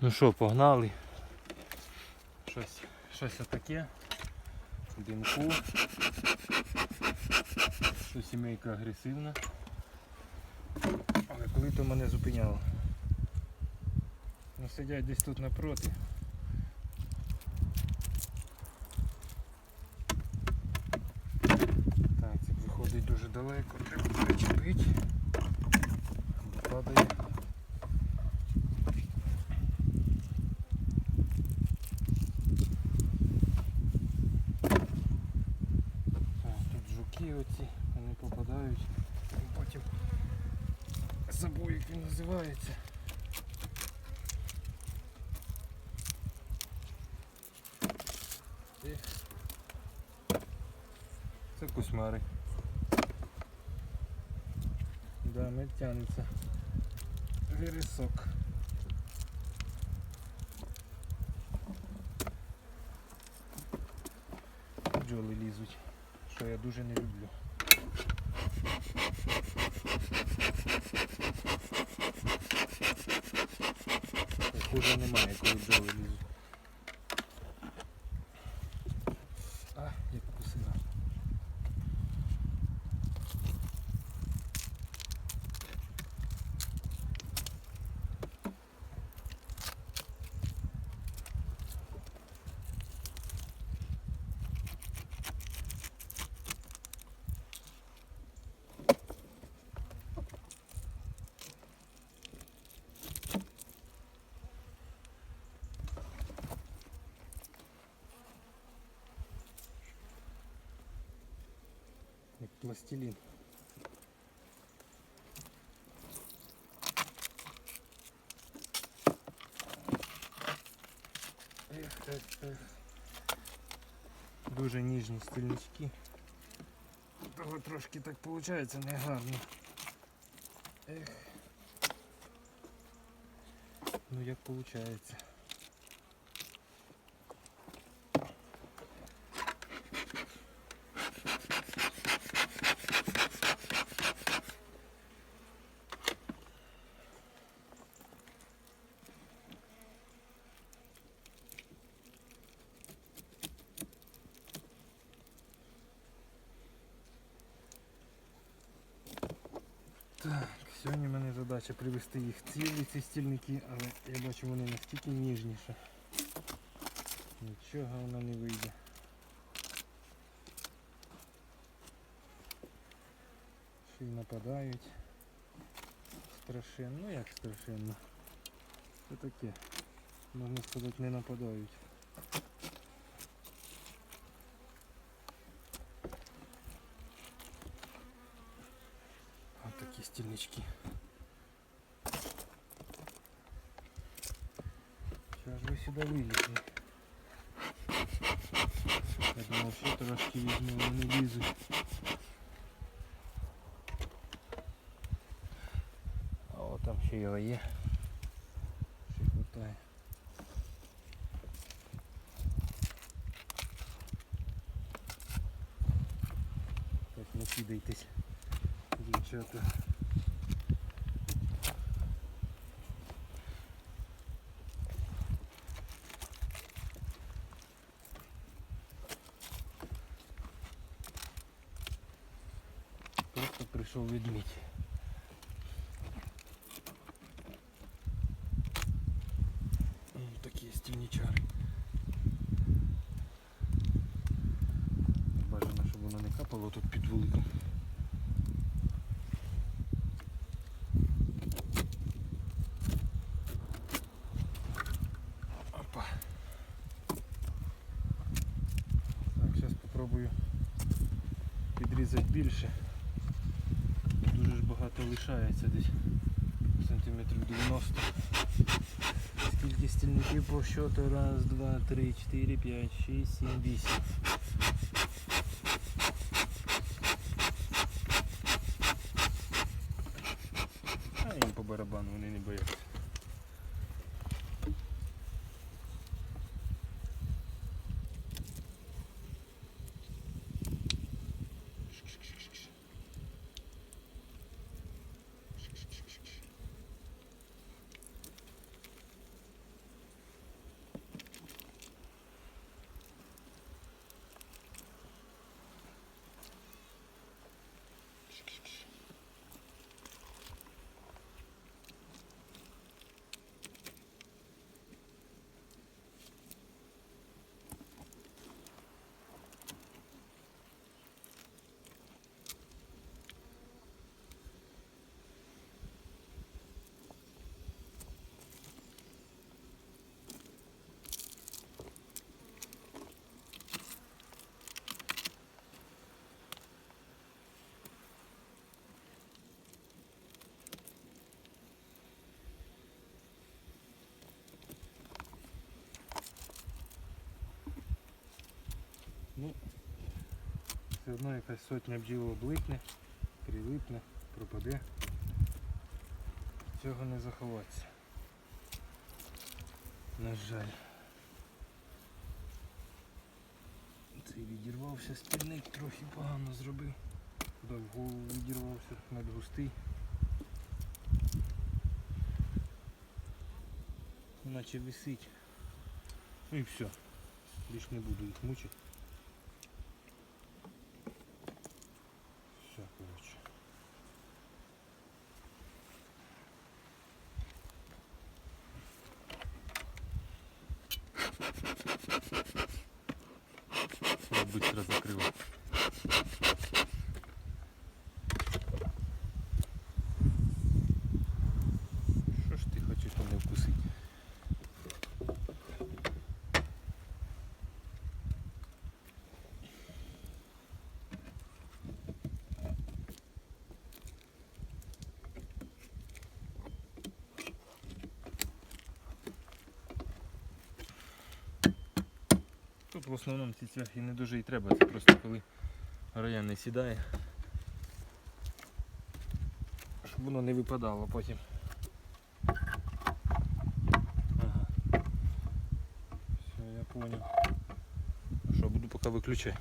Ну що, погнали. Щось, щось отаке. Димку. Що сімейка агресивна. Але коли то мене зупиняло. Ну сидять десь тут напроти. Так, це виходить дуже далеко, треба причепити. Бо Падає. Так, тут жуки оці, вони попадають. І Потім забув, як він називається. Це кусмари. Да, не тянеться. Вирисок. Бджоли лізуть, що я дуже не люблю. Хуже немає, коли лізуть. Як пластилін. Ех, ех, ех. Дуже ніжні стільнички. Того трошки так виходить негарно. Ех. Ну як виходить. Так, сьогодні в мене задача привезти їх цілі ці стільники, але я бачу вони настільки ніжніше. Нічого воно не вийде. Ще й нападають. Страшенно, ну як страшенно. Це таке. Можна сказати, не нападають. сюди вилізли? Я думав, що трошки візьму, вони не лізуть. А о, там ще його є. Ще хватає. Так, не кидайтесь, дівчата. Просто прийшов відмідь. М, Такі стільничари. Бажано, щоб воно не капало тут під вуликом. Опа. Так, зараз спробую підрізати більше. Дуже ж багато лишається десь сантиметрів 90. Скільки стільників по щоту? Раз, два, три, чотири, п'ять, шість, сім, вісім. А їм по барабану вони не бояться. Все одно якась сотня бджіл облипне, прилипне, пропаде. Цього не заховатися. На жаль. Цей відірвався спільник, трохи погано зробив. Голову відірвався надгустий. Наче висить. Ну і все. Більш не буду їх мучити. Все, коротше. Я быстро закрыл. Що ж ти хочеш мене вкусити? Тут в основному ці цвяхи не дуже і треба, це просто коли роян не сідає. Щоб воно не випадало потім. Ага. Все, я понял. Що, буду поки виключати.